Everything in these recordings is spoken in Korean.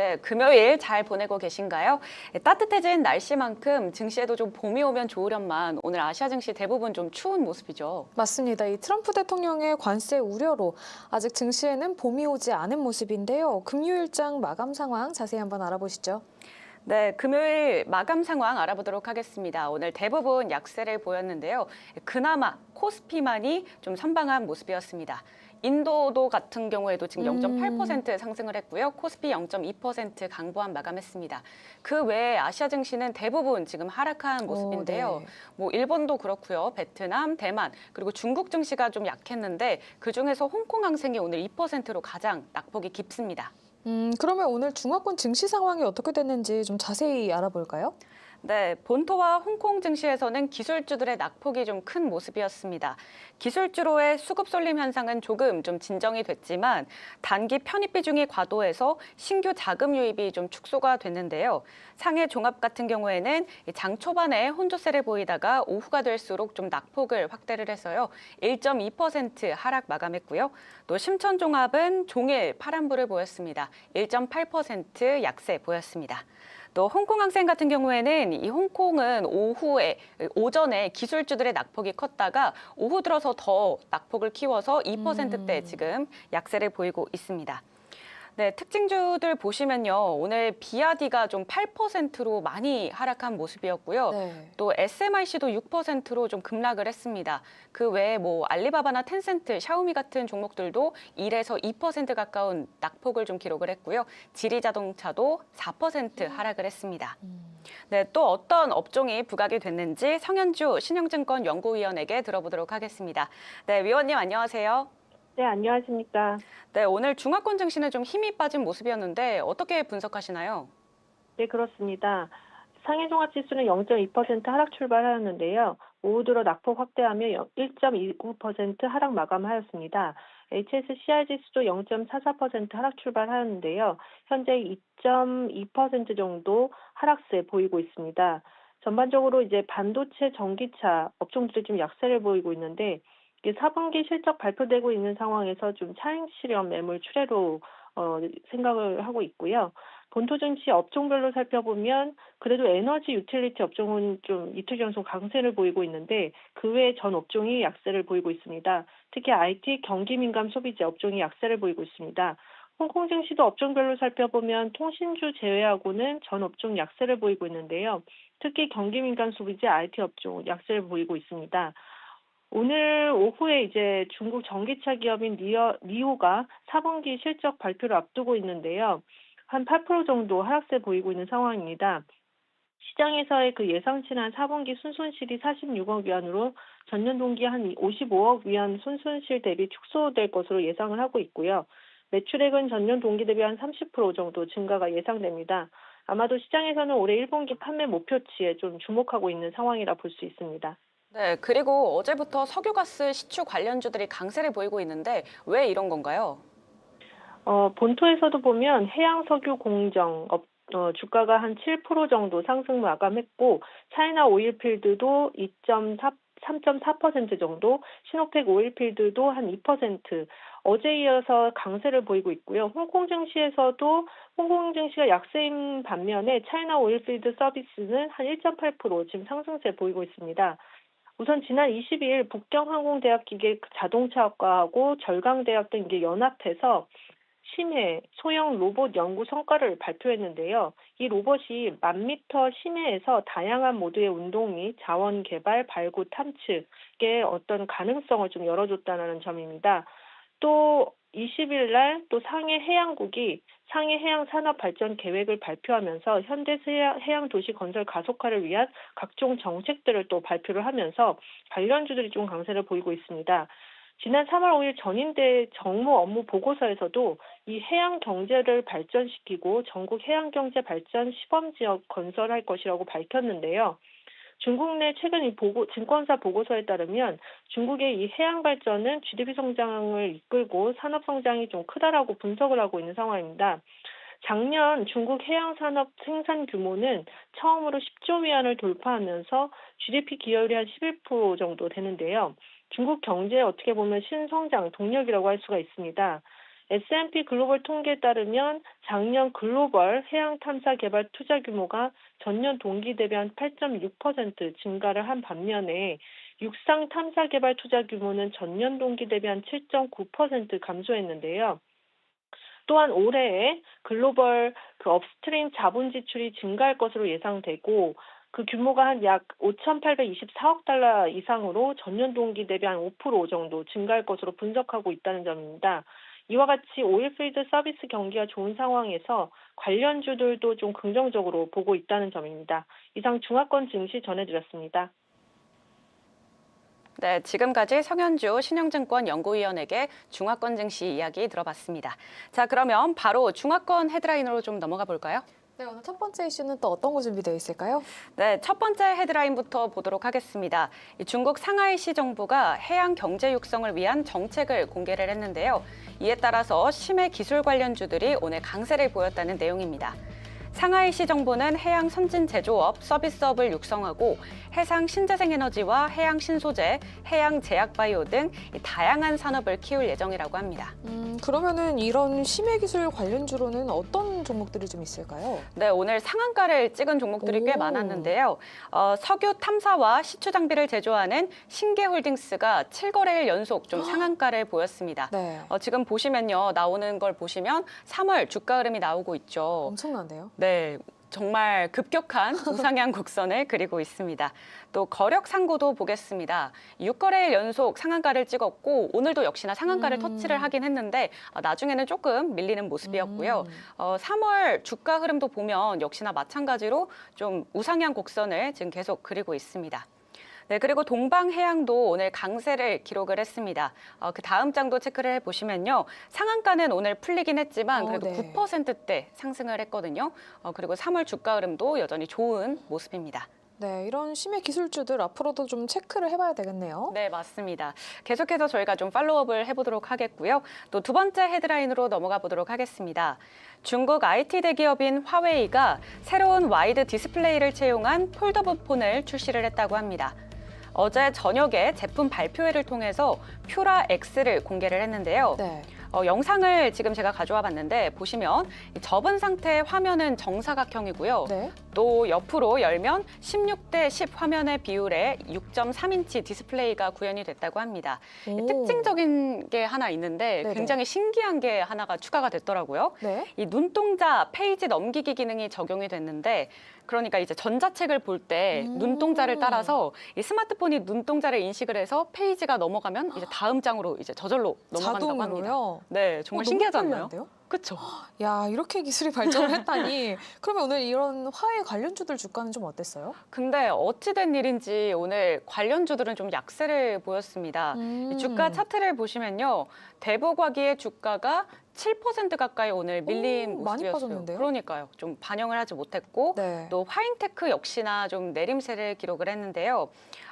네, 금요일 잘 보내고 계신가요? 네, 따뜻해진 날씨만큼 증시에도 좀 봄이 오면 좋으련만 오늘 아시아 증시 대부분 좀 추운 모습이죠. 맞습니다. 이 트럼프 대통령의 관세 우려로 아직 증시에는 봄이 오지 않은 모습인데요. 금요일장 마감 상황 자세히 한번 알아보시죠. 네, 금요일 마감 상황 알아보도록 하겠습니다. 오늘 대부분 약세를 보였는데요. 그나마 코스피만이 좀 선방한 모습이었습니다. 인도도 같은 경우에도 지금 음. 0.8% 상승을 했고요. 코스피 0.2% 강보한 마감했습니다. 그 외에 아시아 증시는 대부분 지금 하락한 모습인데요. 네. 뭐 일본도 그렇고요. 베트남, 대만 그리고 중국 증시가 좀 약했는데 그 중에서 홍콩 항생이 오늘 2%로 가장 낙폭이 깊습니다. 음, 그러면 오늘 중화권 증시 상황이 어떻게 됐는지 좀 자세히 알아볼까요? 네, 본토와 홍콩 증시에서는 기술주들의 낙폭이 좀 큰 모습이었습니다. 기술주로의 수급 쏠림 현상은 조금 좀 진정이 됐지만 단기 편입 비중이 과도해서 신규 자금 유입이 좀 축소가 됐는데요. 상해 종합 같은 경우에는 장 초반에 혼조세를 보이다가 오후가 될수록 좀 낙폭을 확대를 해서요. 1.2% 하락 마감했고요. 또 심천 종합은 종일 파란불을 보였습니다. 1.8% 약세 보였습니다. 또 홍콩 항생 같은 경우에는 이 홍콩은 오후에 오전에 기술주들의 낙폭이 컸다가 오후 들어서 더 낙폭을 키워서 2%대 음. 지금 약세를 보이고 있습니다. 네, 특징주들 보시면요. 오늘 비아디가 좀 8%로 많이 하락한 모습이었고요. 네. 또 SMIC도 6%로 좀 급락을 했습니다. 그 외에 뭐 알리바바나 텐센트, 샤오미 같은 종목들도 1에서 2% 가까운 낙폭을 좀 기록을 했고요. 지리자동차도 4% 하락을 했습니다. 음. 네, 또 어떤 업종이 부각이 됐는지 성현주 신영증권 연구위원에게 들어보도록 하겠습니다. 네, 위원님 안녕하세요. 네, 안녕하십니까. 네, 오늘 중화권 증시는 좀 힘이 빠진 모습이었는데 어떻게 분석하시나요? 네, 그렇습니다. 상해 종합지수는 0.2% 하락 출발하였는데요. 오후 들어 낙폭 확대하며 1.29% 하락 마감하였습니다. HSCI 지수도 0.44% 하락 출발하였는데요. 현재 2.2% 정도 하락세 보이고 있습니다. 전반적으로 이제 반도체, 전기차 업종들이 좀 약세를 보이고 있는데 4분기 실적 발표되고 있는 상황에서 좀 차익 실현 매물 출회로 어, 생각을 하고 있고요. 본토 증시 업종별로 살펴보면 그래도 에너지 유틸리티 업종은 좀 이틀 연속 강세를 보이고 있는데 그 외에 전 업종이 약세를 보이고 있습니다. 특히 IT 경기 민감 소비재 업종이 약세를 보이고 있습니다. 홍콩 증시도 업종별로 살펴보면 통신주 제외하고는 전 업종 약세를 보이고 있는데요. 특히 경기 민감 소비재 IT 업종 약세를 보이고 있습니다. 오늘 오후에 이제 중국 전기차 기업인 리어, 리오가 4분기 실적 발표를 앞두고 있는데요. 한 8% 정도 하락세 보이고 있는 상황입니다. 시장에서의 그 예상치는 4분기 순손실이 46억 위안으로 전년 동기 한 55억 위안 순손실 대비 축소될 것으로 예상을 하고 있고요. 매출액은 전년 동기 대비 한 30% 정도 증가가 예상됩니다. 아마도 시장에서는 올해 1분기 판매 목표치에 좀 주목하고 있는 상황이라 볼 수 있습니다. 네, 그리고 어제부터 석유가스 시추 관련주들이 강세를 보이고 있는데 왜 이런 건가요? 어, 본토에서도 보면 해양 석유 공정 업, 어, 주가가 한 7% 정도 상승 마감했고 차이나 오일필드도 2.4 3.4% 정도, 신호팩 오일필드도 한 2%, 어제 이어서 강세를 보이고 있고요. 홍콩 증시에서도 홍콩 증시가 약세인 반면에 차이나 오일필드 서비스는 한 1.8% 지금 상승세 보이고 있습니다. 우선 지난 22일 북경항공대학 기계 자동차학과하고 절강대학 등 연합해서 심해 소형 로봇 연구 성과를 발표했는데요. 이 로봇이 만 미터 심해에서 다양한 모드의 운동 및 자원 개발, 발굴, 탐측의 어떤 가능성을 좀 열어줬다는 점입니다. 또 20일 날 또 상해 해양국이 상해 해양 산업 발전 계획을 발표하면서 현대 해양 도시 건설 가속화를 위한 각종 정책들을 또 발표를 하면서 관련주들이 좀 강세를 보이고 있습니다. 지난 3월 5일 전인대 정무 업무 보고서에서도 이 해양 경제를 발전시키고 전국 해양 경제 발전 시범 지역 건설할 것이라고 밝혔는데요. 중국 내 최근 이 보고 증권사 보고서에 따르면 중국의 이 해양 발전은 GDP 성장을 이끌고 산업 성장이 좀 크다라고 분석을 하고 있는 상황입니다. 작년 중국 해양 산업 생산 규모는 처음으로 10조 위안을 돌파하면서 GDP 기여율이 한 11% 정도 되는데요. 중국 경제 어떻게 보면 신성장 동력이라고 할 수가 있습니다. S&P 글로벌 통계에 따르면 작년 글로벌 해양 탐사 개발 투자 규모가 전년 동기 대비 한 8.6% 증가를 한 반면에 육상 탐사 개발 투자 규모는 전년 동기 대비 한 7.9% 감소했는데요. 또한 올해에 글로벌 그 업스트림 자본 지출이 증가할 것으로 예상되고 그 규모가 한 약 5,824억 달러 이상으로 전년 동기 대비 한 5% 정도 증가할 것으로 분석하고 있다는 점입니다. 이와 같이 오일필드 서비스 경기가 좋은 상황에서 관련주들도 좀 긍정적으로 보고 있다는 점입니다. 이상 중화권 증시 전해드렸습니다. 네, 지금까지 성현주 신영증권 연구위원에게 중화권 증시 이야기 들어봤습니다. 자, 그러면 바로 중화권 헤드라인으로 좀 넘어가 볼까요? 네, 오늘 첫 번째 이슈는 또 어떤 거 준비되어 있을까요? 네, 첫 번째 헤드라인부터 보도록 하겠습니다. 이 중국 상하이시 정부가 해양 경제 육성을 위한 정책을 공개를 했는데요. 이에 따라서 심해 기술 관련주들이 오늘 강세를 보였다는 내용입니다. 상하이시 정부는 해양 선진 제조업, 서비스업을 육성하고 해상 신재생 에너지와 해양 신소재, 해양 제약 바이오 등이 다양한 산업을 키울 예정이라고 합니다. 음, 그러면은 이런 심해 기술 관련주로는 어떤 종목들이 좀 있을까요? 네, 오늘 상한가를 찍은 종목들이 꽤 오. 많았는데요. 어, 석유 탐사와 시추 장비를 제조하는 신계홀딩스가 7거래일 연속 좀 상한가를 보였습니다. 네. 어, 지금 보시면요, 나오는 걸 보시면 3월 주가 흐름이 나오고 있죠. 엄청난데요? 네. 정말 급격한 우상향 곡선을 그리고 있습니다. 또 거력 상고도 보겠습니다. 6거래일 연속 상한가를 찍었고 오늘도 역시나 상한가를 음. 터치를 하긴 했는데 아, 나중에는 조금 밀리는 모습이었고요. 음. 어, 3월 주가 흐름도 보면 역시나 마찬가지로 좀 우상향 곡선을 지금 계속 그리고 있습니다. 네, 그리고 동방해양도 오늘 강세를 기록을 했습니다. 어, 그 다음 장도 체크를 해보시면요. 상한가는 오늘 풀리긴 했지만 어, 그래도 네. 9%대 상승을 했거든요. 어, 그리고 3월 주가 흐름도 여전히 좋은 모습입니다. 네, 이런 심해 기술주들 앞으로도 좀 체크를 해봐야 되겠네요. 네, 맞습니다. 계속해서 저희가 좀 팔로우업을 해보도록 하겠고요. 또 두 번째 헤드라인으로 넘어가 보도록 하겠습니다. 중국 IT 대기업인 화웨이가 새로운 와이드 디스플레이를 채용한 폴더블 폰을 출시를 했다고 합니다. 어제 저녁에 제품 발표회를 통해서 퓨라 X를 공개를 했는데요. 네. 어, 영상을 지금 제가 가져와 봤는데 보시면 이 접은 상태의 화면은 정사각형이고요. 네. 또 옆으로 열면 16대 10 화면의 비율에 6.3인치 디스플레이가 구현이 됐다고 합니다. 오. 특징적인 게 하나 있는데 네네. 굉장히 신기한 게 하나가 추가가 됐더라고요. 네. 이 눈동자 페이지 넘기기 기능이 적용이 됐는데 그러니까 이제 전자책을 볼때 음. 눈동자를 따라서 이 스마트폰이 눈동자를 인식을 해서 페이지가 넘어가면 이제 다음 장으로 이제 저절로 넘어간다고 합니다. 네, 정말 어, 너무 신기하지 않나요? 그렇죠. 야, 이렇게 기술이 발전을 했다니. 그러면 오늘 이런 화해 관련주들 주가는 좀 어땠어요? 근데 어찌된 일인지 오늘 관련주들은 좀 약세를 보였습니다. 음. 이 주가 차트를 보시면요. 대북과기의 주가가 7% 가까이 오늘 밀린 오, 모습이었어요. 그러니까요. 좀 반영을 하지 못했고 네. 또 화인테크 역시나 좀 내림세를 기록을 했는데요.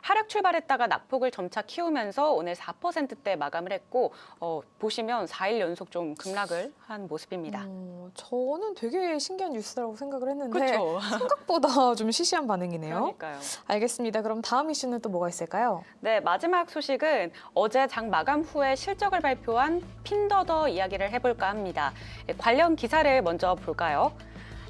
하락 출발했다가 낙폭을 점차 키우면서 오늘 4%대 마감을 했고 어, 보시면 4일 연속 좀 급락을 한 모습입니다. 어, 저는 되게 신기한 뉴스라고 생각을 했는데 그렇죠. 생각보다 좀 시시한 반응이네요. 그러니까요. 알겠습니다. 그럼 다음 이슈는 또 뭐가 있을까요? 네, 마지막 소식은 어제 장 마감 후에 실적을 발표한 핀더더 이야기를 해볼까 합니다. 예, 관련 기사를 먼저 볼까요?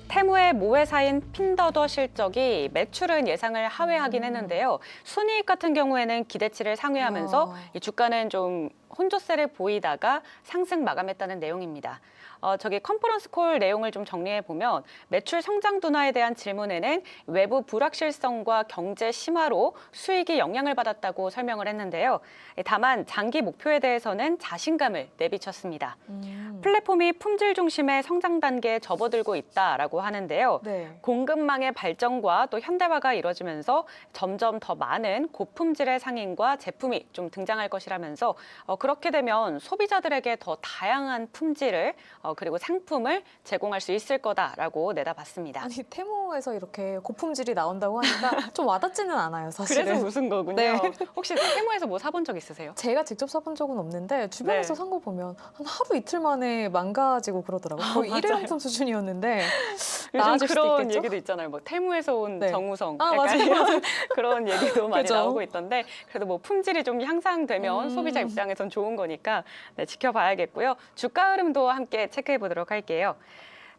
테무의 모회사인 핀더더 실적이 매출은 예상을 하회하긴 음. 했는데요. 순이익 같은 경우에는 기대치를 상회하면서 아. 이 주가는 좀 혼조세를 보이다가 상승 마감했다는 내용입니다. 어, 저기 컨퍼런스 콜 내용을 좀 정리해 보면 매출 성장 둔화에 대한 질문에는 외부 불확실성과 경제 심화로 수익이 영향을 받았다고 설명을 했는데요. 예, 다만 장기 목표에 대해서는 자신감을 내비쳤습니다. 음. 플랫폼이 품질 중심의 성장 단계에 접어들고 있다라고 하는데요. 네. 공급망의 발전과 또 현대화가 이뤄지면서 점점 더 많은 고품질의 상인과 제품이 좀 등장할 것이라면서 어, 그렇게 되면 소비자들에게 더 다양한 품질을 어, 그리고 상품을 제공할 수 있을 거다라고 내다봤습니다. 아니 테무 테무에서 이렇게 고품질이 나온다고 하니까 좀 와닿지는 않아요, 사실은. 그래서 웃은 거군요. 네. 혹시 세무에서 뭐 사본 적 있으세요? 제가 직접 사본 적은 없는데 주변에서 네. 산거 보면 한 하루 이틀 만에 망가지고 그러더라고요. 거의 맞아요. 일회용품 수준이었는데 요즘 그런? 얘기도 있잖아요. 뭐 태무에서 온 네. 정우성 아, 약간 맞아요. 이런 그런 얘기도 많이 그죠. 나오고 있던데 그래도 뭐 품질이 좀 향상되면 음. 소비자 입장에선 좋은 거니까 네, 지켜봐야겠고요. 주가 흐름도 함께 체크해 보도록 할게요.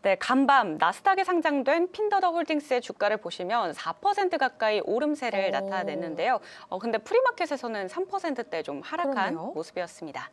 네, 간밤 나스닥에 상장된 핀더더 홀딩스의 주가를 보시면 4% 가까이 오름세를 오. 나타냈는데요. 어, 근데 프리마켓에서는 3%대 좀 하락한 그러네요. 모습이었습니다.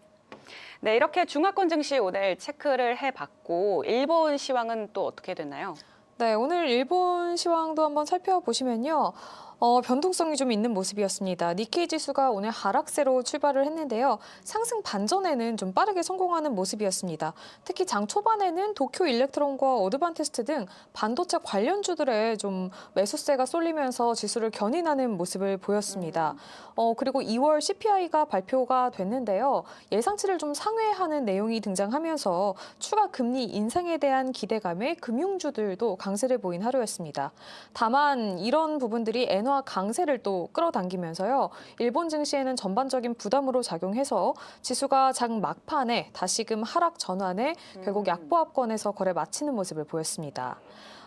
네, 이렇게 중화권 증시 오늘 체크를 해봤고 일본 시황은 또 어떻게 됐나요? 네, 오늘 일본 시황도 한번 살펴보시면요. 어, 변동성이 좀 있는 모습이었습니다. 니케이 지수가 오늘 하락세로 출발을 했는데요. 상승 반전에는 좀 빠르게 성공하는 모습이었습니다. 특히 장 초반에는 도쿄 일렉트론과 어드반테스트 등 반도체 관련주들의 좀 매수세가 쏠리면서 지수를 견인하는 모습을 보였습니다. 어, 그리고 2월 CPI가 발표가 됐는데요. 예상치를 좀 상회하는 내용이 등장하면서 추가 금리 인상에 대한 기대감에 금융주들도 강세를 보인 하루였습니다. 다만 이런 부분들이 엔화 강세를 또 끌어당기면서요. 일본 증시에는 전반적인 부담으로 작용해서 지수가 장 막판에 다시금 하락 전환에 결국 음. 약보합권에서 거래 마치는 모습을 보였습니다.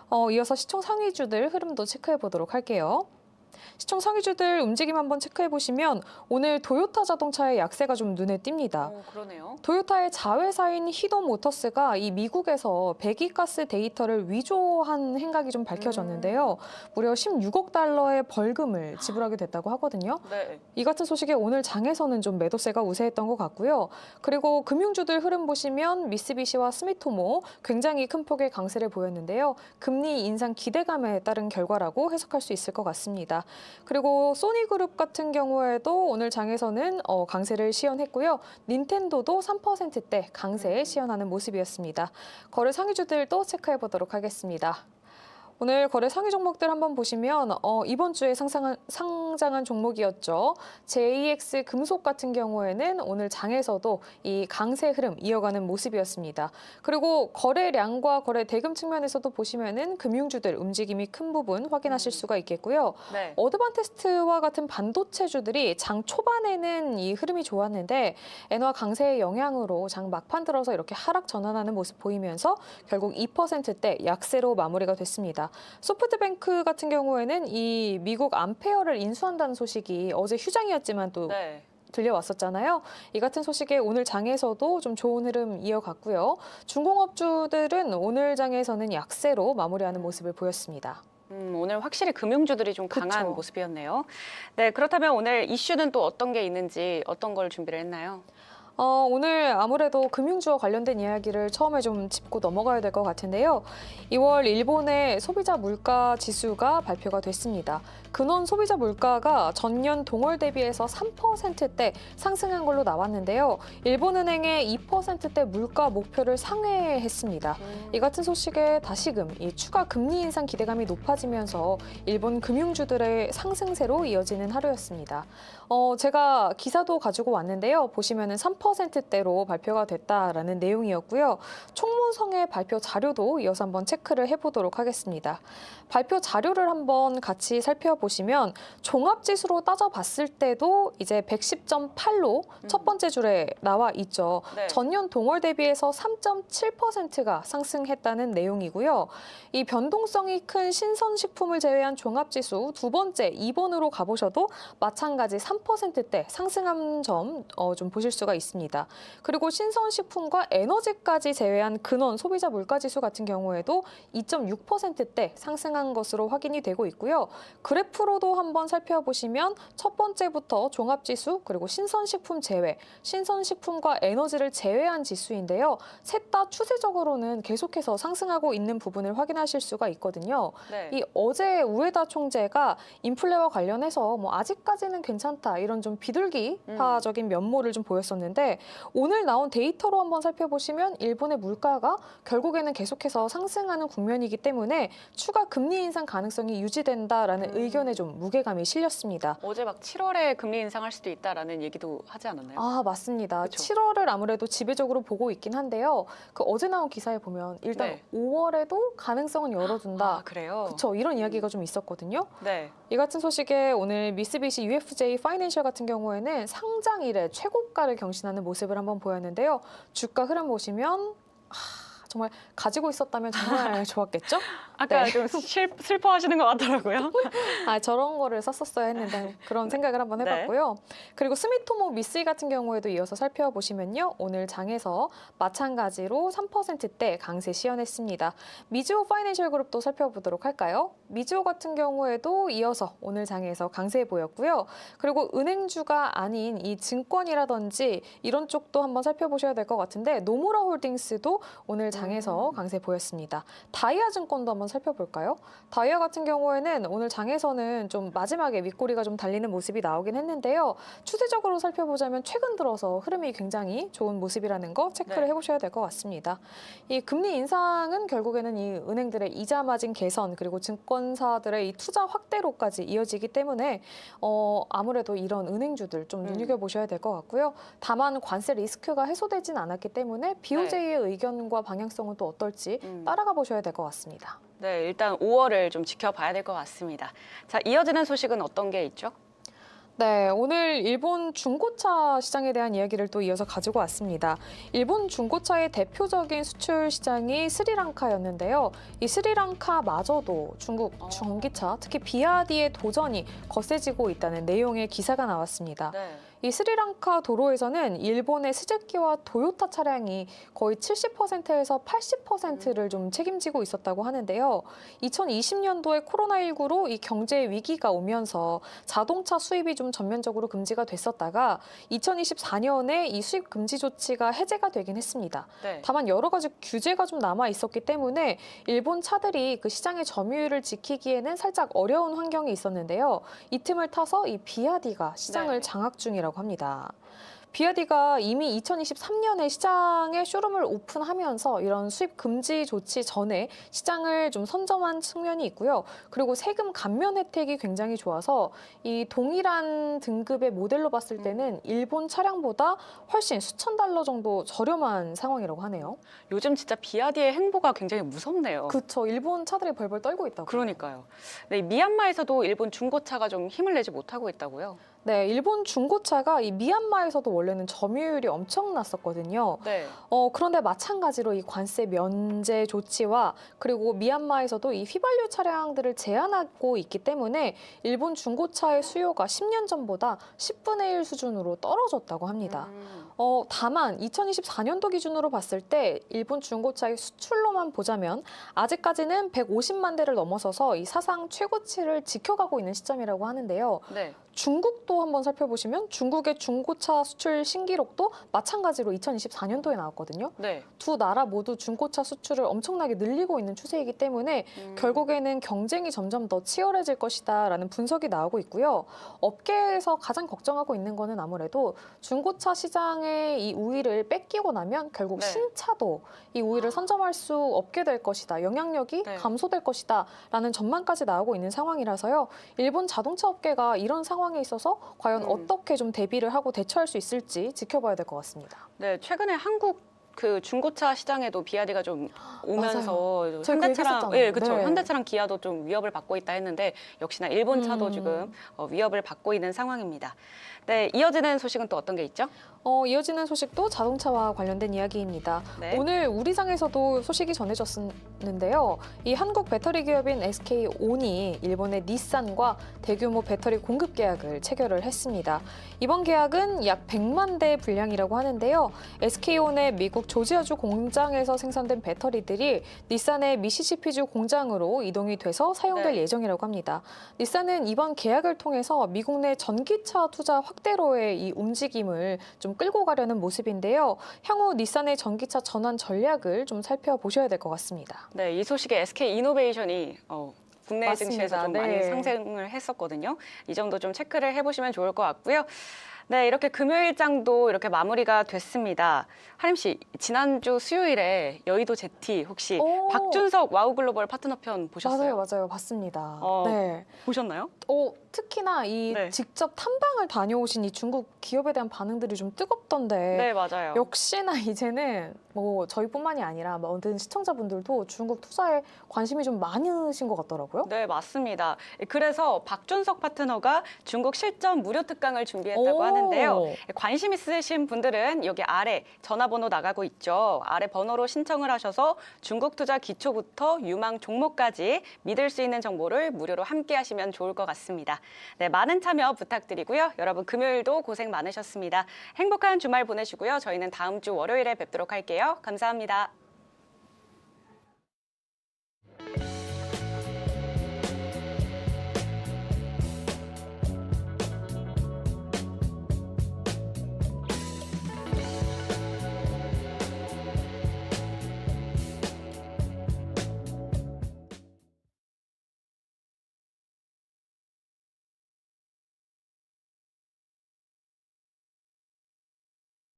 어, 이어서 시총 상위주들 흐름도 체크해 보도록 할게요. 시총 상위주들 움직임 한번 체크해 보시면 오늘 도요타 자동차의 약세가 좀 눈에 띕니다. 어, 그러네요. 도요타의 자회사인 히도모터스가 이 미국에서 배기가스 데이터를 위조한 행각이 좀 밝혀졌는데요. 무려 16억 달러의 벌금을 지불하게 됐다고 하거든요. 네. 이 같은 소식에 오늘 장에서는 좀 매도세가 우세했던 것 같고요. 그리고 금융주들 흐름 보시면 미쓰비시와 스미토모 굉장히 큰 폭의 강세를 보였는데요. 금리 인상 기대감에 따른 결과라고 해석할 수 있을 것 같습니다. 그리고 소니그룹 같은 경우에도 오늘 장에서는 어, 강세를 시연했고요. 닌텐도도 3%대 강세에 시연하는 모습이었습니다. 거래 상위주들도 체크해 보도록 하겠습니다. 오늘 거래 상위 종목들 한번 보시면 어, 이번 주에 상상한, 상장한 종목이었죠. JX 금속 같은 경우에는 오늘 장에서도 이 강세 흐름 이어가는 모습이었습니다. 그리고 거래량과 거래 대금 측면에서도 보시면은 금융주들 움직임이 큰 부분 확인하실 수가 있겠고요. 네. 어드반테스트와 같은 반도체주들이 장 초반에는 이 흐름이 좋았는데 엔화 강세의 영향으로 장 막판 들어서 이렇게 하락 전환하는 모습 보이면서 결국 2%대 약세로 마무리가 됐습니다. 소프트뱅크 같은 경우에는 이 미국 암페어를 인수한다는 소식이 어제 휴장이었지만 또 네. 들려왔었잖아요. 이 같은 소식에 오늘 장에서도 좀 좋은 흐름 이어갔고요. 중공업주들은 오늘 장에서는 약세로 마무리하는 모습을 보였습니다. 음, 오늘 확실히 금융주들이 좀 강한 그쵸. 모습이었네요. 네, 그렇다면 오늘 이슈는 또 어떤 게 있는지 어떤 걸 준비를 했나요? 어, 오늘 아무래도 금융주와 관련된 이야기를 처음에 좀 짚고 넘어가야 될 것 같은데요. 2월 일본의 소비자 물가 지수가 발표가 됐습니다. 근원 소비자 물가가 전년 동월 대비해서 3%대 상승한 걸로 나왔는데요. 일본은행의 2%대 물가 목표를 상회했습니다. 이 같은 소식에 다시금 이 추가 금리 인상 기대감이 높아지면서 일본 금융주들의 상승세로 이어지는 하루였습니다. 어, 제가 기사도 가지고 왔는데요. 보시면은 3% 대로 발표가 됐다라는 내용이었고요. 총무성의 발표 자료도 이어서 한번 체크를 해보도록 하겠습니다. 발표 자료를 한번 같이 살펴보시면 종합지수로 따져봤을 때도 이제 110.8로 첫 번째 줄에 나와 있죠. 네. 전년 동월 대비해서 3.7%가 상승했다는 내용이고요. 이 변동성이 큰 신선식품을 제외한 종합지수 두 번째 2번으로 가보셔도 마찬가지 3%대 상승한 점 어, 좀 보실 수가 있습니다. 그리고 신선식품과 에너지까지 제외한 근원 소비자 물가지수 같은 경우에도 2.6%대 상승한 것으로 확인이 되고 있고요. 그래프로도 한번 살펴보시면 첫 번째부터 종합지수 그리고 신선식품 제외, 신선식품과 에너지를 제외한 지수인데요. 셋 다 추세적으로는 계속해서 상승하고 있는 부분을 확인하실 수가 있거든요. 네. 이 어제 우에다 총재가 인플레와 관련해서 뭐 아직까지는 괜찮다 이런 좀 비둘기파적인 면모를 좀 보였었는데 오늘 나온 데이터로 한번 살펴보시면 일본의 물가가 결국에는 계속해서 상승하는 국면이기 때문에 추가 금리 인상 가능성이 유지된다라는 음. 의견에 좀 무게감이 실렸습니다. 어제 막 7월에 금리 인상할 수도 있다라는 얘기도 하지 않았나요? 아, 맞습니다. 그쵸. 7월을 아무래도 지배적으로 보고 있긴 한데요. 그 어제 나온 기사에 보면 일단 네. 5월에도 가능성은 열어둔다. 아, 그래요? 그렇죠. 이런 이야기가 좀 있었거든요. 네. 이 같은 소식에 오늘 미쓰비시 UFJ 파이낸셜 같은 경우에는 상장 이래 최고가를 경신 하는 모습을 한번 보였는데요. 주가 흐름 보시면 하, 정말 가지고 있었다면 정말 좋았겠죠? 아까 네. 좀 슬, 슬퍼하시는 것 같더라고요. 아 저런 거를 썼었어야 했는데 그런 생각을 한번 네. 해봤고요. 그리고 스미토모 미쓰이 같은 경우에도 이어서 살펴보시면요. 오늘 장에서 마찬가지로 3%대 강세 시연했습니다. 미즈호 파이낸셜 그룹도 살펴보도록 할까요? 미즈호 같은 경우에도 이어서 오늘 장에서 강세 보였고요. 그리고 은행주가 아닌 이 증권이라든지 이런 쪽도 한번 살펴보셔야 될 것 같은데 노무라 홀딩스도 오늘 장에서 음. 강세 보였습니다. 다이아 증권도 한번 살펴볼까요? 다이아 같은 경우에는 오늘 장에서는 좀 마지막에 윗꼬리가 좀 달리는 모습이 나오긴 했는데요. 추세적으로 살펴보자면 최근 들어서 흐름이 굉장히 좋은 모습이라는 거 체크를 네. 해보셔야 될 것 같습니다. 이 금리 인상은 결국에는 이 은행들의 이자 마진 개선 그리고 증권사들의 이 투자 확대로까지 이어지기 때문에 어, 아무래도 이런 은행주들 좀 음. 눈여겨보셔야 될 것 같고요. 다만 관세 리스크가 해소되진 않았기 때문에 BOJ의 의견과 방향성은 또 어떨지 음. 따라가 보셔야 될 것 같습니다. 네, 일단 5월을 좀 지켜봐야 될 것 같습니다. 자, 이어지는 소식은 어떤 게 있죠? 네, 오늘 일본 중고차 시장에 대한 이야기를 또 이어서 가지고 왔습니다. 일본 중고차의 대표적인 수출 시장이 스리랑카였는데요. 이 스리랑카마저도 중국 어. 전기차, 특히 비아디의 도전이 거세지고 있다는 내용의 기사가 나왔습니다. 네. 이 스리랑카 도로에서는 일본의 스즈키와 도요타 차량이 거의 70%에서 80%를 좀 책임지고 있었다고 하는데요. 2020년도에 코로나19로 이 경제 위기가 오면서 자동차 수입이 좀 전면적으로 금지가 됐었다가 2024년에 이 수입 금지 조치가 해제가 되긴 했습니다. 네. 다만 여러 가지 규제가 좀 남아 있었기 때문에 일본 차들이 그 시장의 점유율을 지키기에는 살짝 어려운 환경이 있었는데요. 이 틈을 타서 이 비아디가 시장을 네. 장악 중이라고 합니다. 비아디가 이미 2023년에 시장에 쇼룸을 오픈하면서 이런 수입 금지 조치 전에 시장을 좀 선점한 측면이 있고요. 그리고 세금 감면 혜택이 굉장히 좋아서 이 동일한 등급의 모델로 봤을 때는 일본 차량보다 훨씬 수천 달러 정도 저렴한 상황이라고 하네요. 요즘 진짜 비아디의 행보가 굉장히 무섭네요. 그쵸. 일본 차들이 벌벌 떨고 있다고. 그러니까요. 네, 미얀마에서도 일본 중고차가 좀 힘을 내지 못하고 있다고요? 네, 일본 중고차가 이 미얀마에서도 원래는 점유율이 엄청났었거든요. 네. 어, 그런데 마찬가지로 이 관세 면제 조치와 그리고 미얀마에서도 이 휘발유 차량들을 제한하고 있기 때문에 일본 중고차의 수요가 10년 전보다 10분의 1 수준으로 떨어졌다고 합니다. 음. 어, 다만 2024년도 기준으로 봤을 때 일본 중고차의 수출로만 보자면 아직까지는 150만 대를 넘어서서 이 사상 최고치를 지켜가고 있는 시점이라고 하는데요. 네. 중국도 한번 살펴보시면 중국의 중고차 수출 신기록도 마찬가지로 2024년도에 나왔거든요. 네. 두 나라 모두 중고차 수출을 엄청나게 늘리고 있는 추세이기 때문에 음. 결국에는 경쟁이 점점 더 치열해질 것이다라는 분석이 나오고 있고요. 업계에서 가장 걱정하고 있는 거는 아무래도 중고차 시장의 이 우위를 뺏기고 나면 결국 네. 신차도 이 우위를 선점할 수 없게 될 것이다. 영향력이 네. 감소될 것이다라는 전망까지 나오고 있는 상황이라서요. 일본 자동차 업계가 이런 상황 에 있어서 과연 음. 어떻게 좀 대비를 하고 대처할 수 있을지 지켜봐야 될 것 같습니다. 네, 최근에 한국 그 중고차 시장에도 비아디가 좀 오면서 그 현대차랑. 예, 그렇죠. 네. 현대차랑 기아도 좀 위협을 받고 있다 했는데 역시나 일본 차도 음. 지금 어, 위협을 받고 있는 상황입니다. 네, 이어지는 소식은 또 어떤 게 있죠? 어, 이어지는 소식도 자동차와 관련된 이야기입니다. 네. 오늘 우리상에서도 소식이 전해졌는데요. 이 한국 배터리 기업인 SK온이 일본의 닛산과 대규모 배터리 공급 계약을 체결을 했습니다. 이번 계약은 약 100만 대 분량이라고 하는데요. SK온의 미국 조지아주 공장에서 생산된 배터리들이 닛산의 미시시피주 공장으로 이동이 돼서 사용될 네. 예정이라고 합니다. 닛산은 이번 계약을 통해서 미국 내 전기차 투자 확대로의 이 움직임을 좀 끌고 가려는 모습인데요. 향후 닛산의 전기차 전환 전략을 좀 살펴보셔야 될 것 같습니다. 네, 이 소식에 SK 이노베이션이 어, 국내 맞습니다. 증시에서 좀 많이 네. 상승을 했었거든요. 이 점도 좀 체크를 해보시면 좋을 것 같고요. 네, 이렇게 금요일장도 이렇게 마무리가 됐습니다. 하림 씨, 지난주 수요일에 여의도 제티 혹시 오. 박준석 와우 글로벌 파트너 편 보셨어요? 맞아요, 맞아요, 봤습니다. 어. 네. 보셨나요? 어, 특히나 이 네. 직접 탐방을 다녀오신 이 중국 기업에 대한 반응들이 좀 뜨겁던데. 네, 맞아요. 역시나 이제는 뭐 저희뿐만이 아니라 모든 시청자분들도 중국 투자에 관심이 좀 많으신 것 같더라고요. 네, 맞습니다. 그래서 박준석 파트너가 중국 실전 무료 특강을 준비했다고 오. 하는데요. 관심 있으신 분들은 여기 아래 전화번호 나가고 있죠. 아래 번호로 신청을 하셔서 중국 투자 기초부터 유망 종목까지 믿을 수 있는 정보를 무료로 함께 하시면 좋을 것 같습니다. 네, 많은 참여 부탁드리고요. 여러분 금요일도 고생 많으셨습니다. 행복한 주말 보내시고요. 저희는 다음 주 월요일에 뵙도록 할게요. 감사합니다.